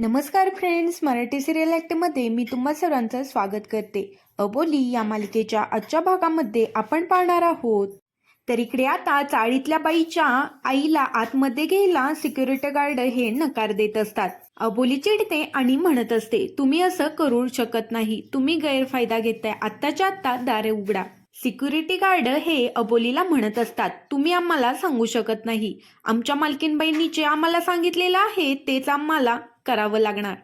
नमस्कार friends Marathi serial ॲक्टमध्ये मी तुम्हा सर्वांचं स्वागत करते. अबोली या मालिकेच्या आजच्या भागामध्ये आपण पाहणार आहोत. तर इकडे आता चाळीतल्या बाईच्या आईला आतमध्ये घ्यायला सिक्युरिटी गार्ड हे नकार देत असतात. अबोली चिडते आणि म्हणत असते तुम्ही असं करू शकत नाही. तुम्ही गैरफायदा घेताय. आत्ताच्या आत्ता दारे उघडा. सिक्युरिटी गार्ड हे अबोलीला म्हणत असतात तुम्ही आम्हाला सांगू शकत नाही. आमच्या मालकीनबाईंनी जे आम्हाला सांगितलेलं आहे तेच आम्हाला करावं लागणार.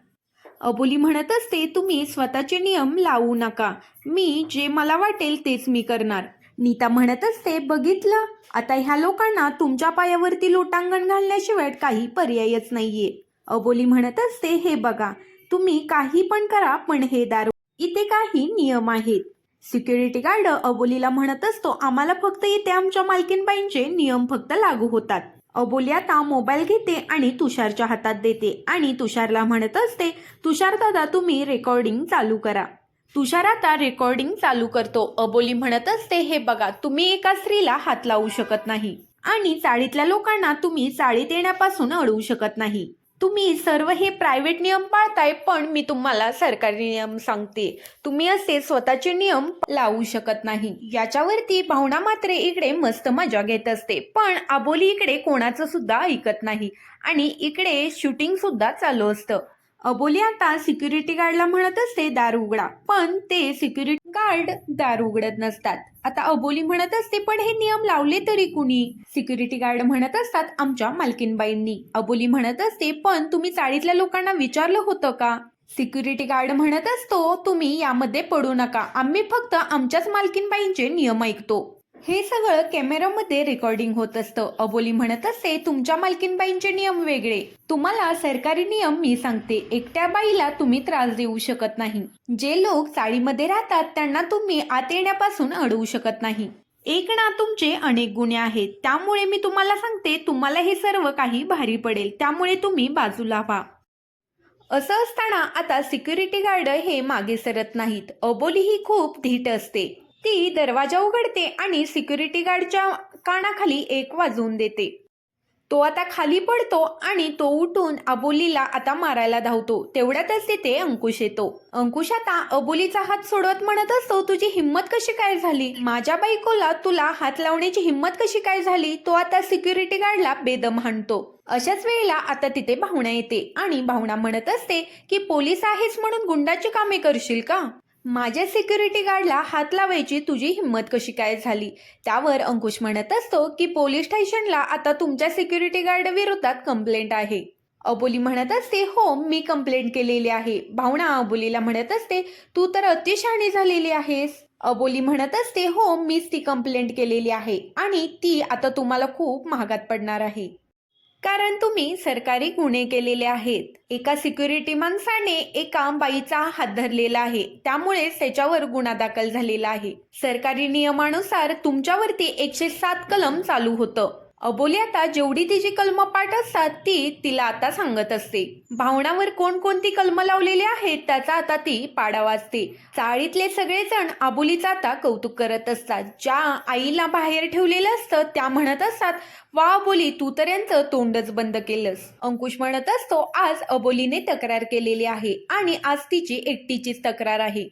अबोली म्हणत असते तुम्ही स्वतःचे नियम लावू नका. मी जे मला वाटेल तेच मी करणार. नीता म्हणत असते बघितलं. आता ह्या लोकांना तुमच्या पायावरती लोटांगण घालण्याशिवाय काही पर्यायच नाहीये. अबोली म्हणत असते हे बघा तुम्ही काही पण करा पण हे दारू. इथे काही नियम आहेत. सिक्युरिटी गार्ड अबोलीला म्हणत असतो आम्हाला फक्त इथे आमच्या मालकीनबाईंचे नियम फक्त लागू होतात. अबोली आता मोबाईल घेते आणि तुषारच्या हातात देते. आणि तुषारला म्हणत असते तुषार दादा तुम्ही रेकॉर्डिंग चालू करा. तुषार आता रेकॉर्डिंग चालू करतो. अबोली म्हणत असते हे बघा तुम्ही एका स्त्रीला हात लावू शकत नाही आणि चाळीतल्या लोकांना तुम्ही चाळीत येण्यापासून अडवू शकत नाही. तुम्ही सर्व हे प्रायव्हेट नियम पाळताय पण मी तुम्हाला सरकारी नियम सांगते. तुम्ही असे स्वतःचे नियम लावू शकत नाही. याच्यावरती भावना मात्र इकडे मस्त मजा घेत असते. पण आबोली इकडे कोणाचं सुद्धा ऐकत नाही. आणि इकडे शूटिंग सुद्धा चालू असतं. अबोली आता सिक्युरिटी गार्डला म्हणत असते दार उघडा. पण ते सिक्युरिटी गार्ड दार उघडत नसतात. आता अबोली म्हणत असते पण हे नियम लावले तरी कुणी? सिक्युरिटी गार्ड म्हणत असतात आमच्या मालकीनबाईंनी. अबोली म्हणत असते पण तुम्ही चाळीतल्या लोकांना विचारलं होतं का? सिक्युरिटी गार्ड म्हणत असतो तुम्ही यामध्ये पडू नका. आम्ही फक्त आमच्याच मालकीनबाईंचे नियम ऐकतो. हे सगळं कॅमेरामध्ये रेकॉर्डिंग होत असतं. अबोली म्हणत असते तुमच्या मालकीनबाईंचे नियम वेगळे. तुम्हाला सरकारी नियम मी सांगते. एकट्या बाईला तुम्ही त्रास देऊ शकत नाही. जे लोक चाळीमध्ये राहतात त्यांना तुम्ही आत येण्यापासून अडवू शकत नाही. एक ना तुमचे अनेक गुन्हे आहेत. त्यामुळे मी तुम्हाला सांगते तुम्हाला हे सर्व काही भारी पडेल. त्यामुळे तुम्ही बाजूला व्हा. असं असताना आता सिक्युरिटी गार्ड हे मागे सरत नाहीत. अबोली ही खूप धीट असते. ती दरवाजा उघडते आणि सिक्युरिटी गार्डच्या कानाखाली एक वाजवून देते. तो आता खाली पडतो आणि तो उठून अबोलीला आता मारायला धावतो. तेवढ्यातच तिथे अंकुश येतो. अंकुश आता अबोलीचा हात सोडवत म्हणत असतो तुझी हिंमत कशी काय झाली? माझ्या बायकोला तुला हात लावण्याची हिंमत कशी काय झाली? तो आता सिक्युरिटी गार्डला बेदम हाणतो. अशाच वेळेला आता तिथे भावना येते आणि भावना म्हणत असते की पोलीस आहेस म्हणून गुंडाची कामे करशील का? माझ्या सिक्युरिटी गार्डला हात लावायची तुझी हिंमत कशी काय झाली? त्यावर अंकुश म्हणत असतो की पोलीस स्टेशनला आता तुमच्या सिक्युरिटी गार्ड विरोधात कंप्लेंट आहे. अबोली म्हणत असते हो मी कंप्लेंट केलेली आहे. भावना अबोलीला म्हणत असते तू तर अतिशहाणी झालेली आहेस. अबोली म्हणत असते हो मीच ती कंप्लेंट केलेली आहे आणि ती आता तुम्हाला खूप महागात पडणार आहे. कारण तुम्ही सरकारी गुन्हे केलेले आहेत. एका सिक्युरिटी माणसाने एका बाईचा हात धरलेला आहे. त्यामुळेच त्याच्यावर गुन्हा दाखल झालेला आहे. सरकारी नियमानुसार तुमच्यावरती एकशे सात कलम चालू होतं. अबोली आता जेवढी तिची कलम पाठ असतात ती तिला आता सांगत असते. भावनावर कोणकोणती कलम लावलेली आहेत त्याचा आता ती पाडा वाचते चाळीतले सगळेजण अबोलीचा आता कौतुक करत असतात. ज्या आईला बाहेर ठेवलेलं असतं त्या म्हणत असतात वा अबोली तू तर यांचं तोंडच बंद केलंस. अंकुश म्हणत असतो आज अबोलीने तक्रार केलेली आहे आणि आज तिची एकटीचीच तक्रार आहे.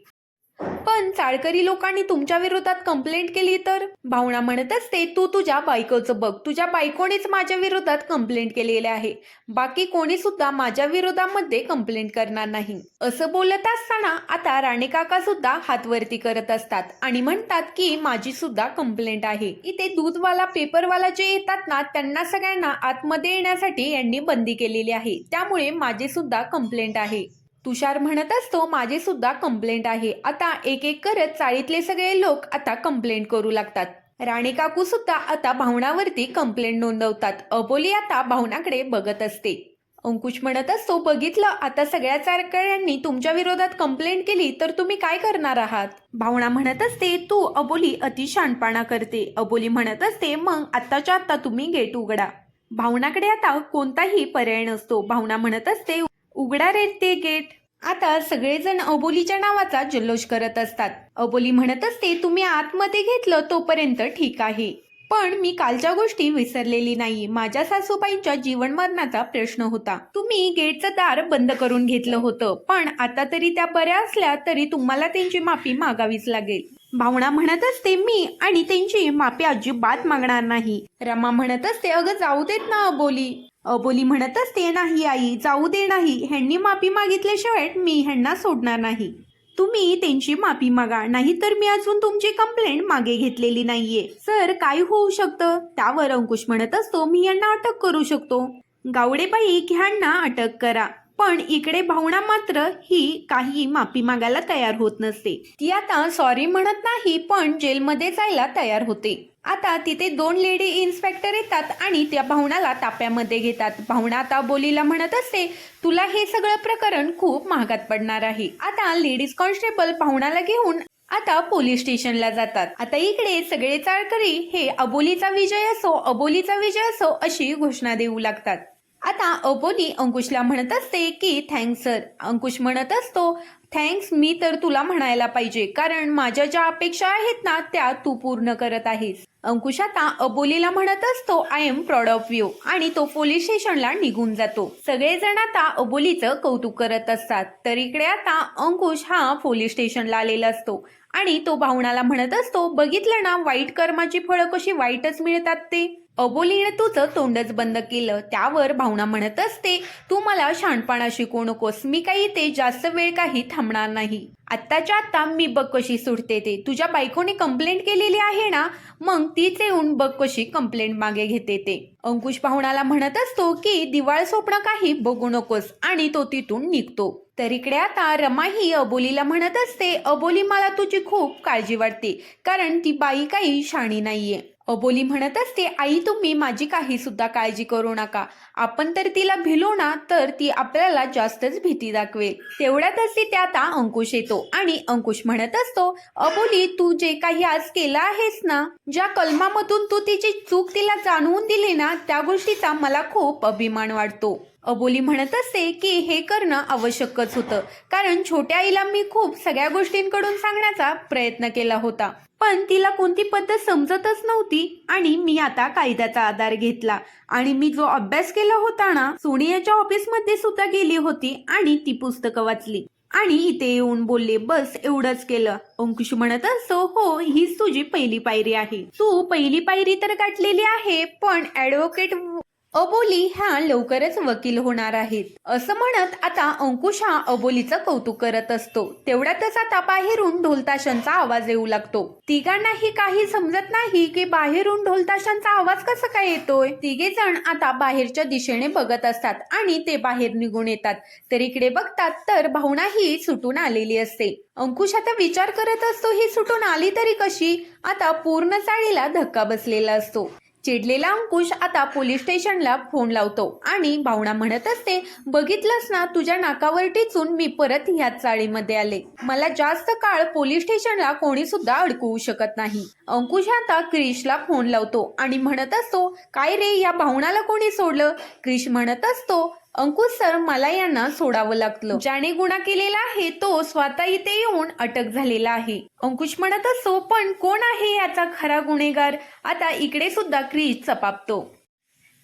पण चाळकरी लोकांनी तुमच्या विरोधात कंप्लेंट केली तर? भावना म्हणत असते तू तुझ्या बायकोचं बघ. तुझ्या बायकोनेच माझ्या विरोधात कंप्लेंट केलेले आहे. बाकी कोणी सुद्धा माझ्या विरोधामध्ये कंप्लेंट करणार नाही. असं बोलत असताना आता राणे काका सुद्धा हातवरती करत असतात आणि म्हणतात की माझी सुद्धा कंप्लेंट आहे. इथे दूधवाला पेपरवाला जे येतात ना त्यांना सगळ्यांना आतमध्ये येण्यासाठी यांनी बंदी केलेली आहे. त्यामुळे माझी सुद्धा कंप्लेंट आहे. तुषार म्हणत असतो माझे सुद्धा कंप्लेंट आहे. आता एक एक करत चाळीतले सगळे लोक आता कंप्लेंट करू लागतात. राणी काकू सुद्धा आता भावनावरती कंप्लेंट नोंदवतात. अबोली आता भावनाकडे बघत असते. अंकुश म्हणत असतो बघितलं आता सगळ्या चारकऱ्यांनी तुमच्या विरोधात कंप्लेंट केली तर तुम्ही काय करणार आहात? भावना म्हणत असते तू अबोली अति शानपणा करते. अबोली म्हणत असते मग आत्ताच्या आत्ता तुम्ही गेट उघडा. भावनाकडे आता कोणताही पर्याय नसतो. भावना म्हणत असते उघडा रे ते गेट. आता सगळेजण अबोलीच्या नावाचा जल्लोष करत असतात. अबोली म्हणत असते तुम्ही आतमध्ये घेतलं तोपर्यंत ठीक आहे. पण मी कालच्या गोष्टी विसरलेली नाही. माझ्या सासूबाईंच्या जीवन मरणाचा प्रश्न होता. तुम्ही गेटचं दार बंद करून घेतलं होतं. पण आता तरी त्या बऱ्या असल्या तरी तुम्हाला त्यांची माफी मागावीच लागेल. भावना म्हणत असते मी आणि त्यांची माफी अजिबात मागणार नाही. रमा म्हणत असते अगं जाऊ देत ना अबोली. अबोली म्हणत असते नाही आई. जाऊ दे नाही. ह्यांनी माफी मागितल्याशिवाय मी ह्यांना सोडणार नाही. तुम्ही त्यांची माफी मागा. नाहीतर मी अजून तुमची कंप्लेंट मागे घेतलेली नाहीये. सर काय होऊ शकतं? त्यावर अंकुश म्हणत असतो मी यांना अटक करू शकतो. गावडेबाई ह्यांना अटक करा. पण इकडे भावना मात्र ही काही माफी मागायला तयार होत नसते. ती आता सॉरी म्हणत नाही पण जेलमध्ये जायला तयार होते. आता तिथे दोन लेडी इन्स्पेक्टर येतात आणि त्या भावनाला ताप्यामध्ये घेतात. भावना आता बोलीला म्हणत असते तुला हे सगळं प्रकरण खूप महागात पडणार आहे. आता लेडीज कॉन्स्टेबल भावनाला घेऊन आता पोलीस स्टेशनला जातात. आता इकडे सगळे चाळकरी हे अबोलीचा विजय असो अबोलीचा विजय असो अशी घोषणा देऊ लागतात. आता अबोली अंकुशला म्हणत असते की थँक्स सर अंकुश म्हणत असतो थँक्स मी तर तुला म्हणायला पाहिजे कारण माझ्या ज्या अपेक्षा आहेत ना त्या तू पूर्ण करत आहेस. अंकुश आता अबोलीला म्हणत असतो I am proud of you आणि तो पोलीस स्टेशनला निघून जातो. सगळेजण आता अबोलीचं कौतुक करत असतात. तर इकडे आता अंकुश हा पोलीस स्टेशनला आलेला असतो. आणि तो भावनाला म्हणत असतो बघितलं ना वाईट कर्माची फळं कशी वाईटच मिळतात ते? अबोलीने तुझं तोंडच बंद केलं. त्यावर भावना म्हणत असते तू मला शहाणपणा शिकू नकोस. मी काही ते जास्त वेळ काही थांबणार नाही. आत्ताच्या आत्ता मी बघ कशी सुटते ते. तुझ्या बायकोने कंप्लेंट केलेली आहे ना मग तीच येऊन बघ कशी कंप्लेंट मागे घेते ते. अंकुश भावनाला म्हणत असतो की दिवाळ स्वप्न काही बघू नकोस आणि तो तिथून निघतो. तर इकडे आता रमा ही अबोलीला म्हणत असते अबोली मला तुझी खूप काळजी वाटते. कारण ती बाई काही शाणी नाहीये. अबोली म्हणत असते आई तुम्ही माझी काही सुद्धा काळजी करू नका. आपण तर तिला भिलो ना तर ती आपल्याला जास्तच भीती दाखवेल. तेवढ्यातच तिथे आता अंकुश येतो आणि अंकुश म्हणत असतो अबोली तू जे काही आज केलं आहेस ना ज्या कलमामधून तू तिची चूक तिला जाणवून दिली ना त्या गोष्टीचा मला खूप अभिमान वाटतो. अबोली म्हणत असते की हे करणं आवश्यकच होतं. कारण छोट्या आईला मी खूप सगळ्या गोष्टींकडून सांगण्याचा प्रयत्न केला होता. पण तिला कोणती पद्धत समजतच नव्हती आणि मी आता कायद्याचा आधार घेतला. आणि मी जो अभ्यास केला होता ना सोनियाच्या ऑफिसमध्ये सुद्धा गेली होती आणि ती पुस्तकं वाचली. आणि इथे येऊन बोलले बस एवढंच केलं. अंकुश म्हणत असतो हो हीच तुझी पहिली पायरी आहे. तू पहिली पायरी तर गाठलेली आहे पण ऍडव्होकेट अबोली ह्या लवकरच वकील होणार आहेत. असं म्हणत आता अंकुश हा अबोलीचं कौतुक करत असतो. तेवढ्यातच आता बाहेरून ढोलताशांचा आवाज येऊ लागतो. तिघांनाही काही समजत नाही की बाहेरून ढोलताशांचा आवाज कसा काय येतोय. तिघे जण आता बाहेरच्या दिशेने बघत असतात आणि ते बाहेर निघून येतात. तर इकडे बघतात तर भावना ही सुटून आलेली असते. अंकुश आता विचार करत असतो ही सुटून आली तरी कशी? आता पूर्ण चाळीला धक्का बसलेला असतो. चिडलेला अंकुश आता पोलीस स्टेशनला फोन लावतो. आणि भावना म्हणत असते बघितलंस ना तुझ्या नाकावर टिचून मी परत ह्या चाळीमध्ये आले. मला जास्त काळ पोलीस स्टेशनला कोणी सुद्धा अडकवू शकत नाही. अंकुश आता क्रिशला फोन लावतो आणि म्हणत असतो काय रे या भावनाला कोणी सोडलं? क्रिश म्हणत असतो अंकुश सर मला यांना सोडावं लागलं. ज्याने गुन्हा केलेला आहे तो स्वतः इथे येऊन अटक झालेला आहे. अंकुश म्हणत असो पण कोण आहे याचा खरा गुन्हेगार? आता इकडे सुद्धा क्रिश चपापतो.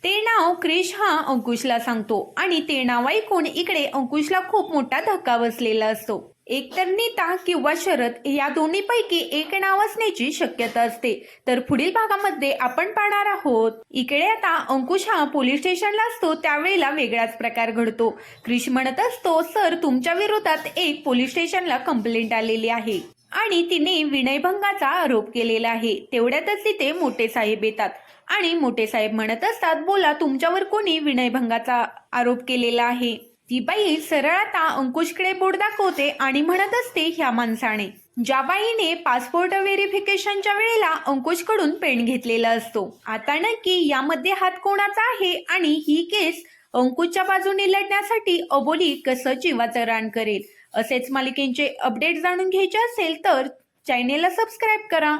ते नाव क्रिश हा अंकुशला सांगतो आणि ते नाव ऐकून इकडे अंकुशला खूप मोठा धक्का बसलेला असतो. एकतर नीता किंवा शरद या दोन्हीपैकी एक नाव असण्याची शक्यता असते. तर पुढील भागामध्ये आपण पाहणार आहोत. इकडे आता अंकुश हा पोलीस स्टेशनला असतो त्यावेळेला वेगळाच प्रकार घडतो. क्रिश म्हणत असतो सर तुमच्या विरोधात एक पोलीस स्टेशनला कंप्लेंट आलेली आहे. आणि तिने विनयभंगाचा आरोप केलेला आहे. तेवढ्यातच तिथे मोठे साहेब येतात. आणि मोठे साहेब म्हणत असतात बोला तुमच्यावर कोणी विनयभंगाचा आरोप केलेला आहे? ती बाई सरळ आता अंकुशकडे बोट दाखवते आणि म्हणत असते ह्या माणसाने. ज्या बाईने पासपोर्ट व्हेरिफिकेशनच्या वेळेला अंकुशकडून पेन घेतलेला असतो. आता नक्की यामध्ये हात कोणाचा आहे आणि ही केस अंकुशच्या बाजूने लढण्यासाठी अबोली कसं जीवाचं रान करेल? असेच मालिकेंचे अपडेट जाणून घ्यायचे असेल तर चॅनेलला सबस्क्राईब करा.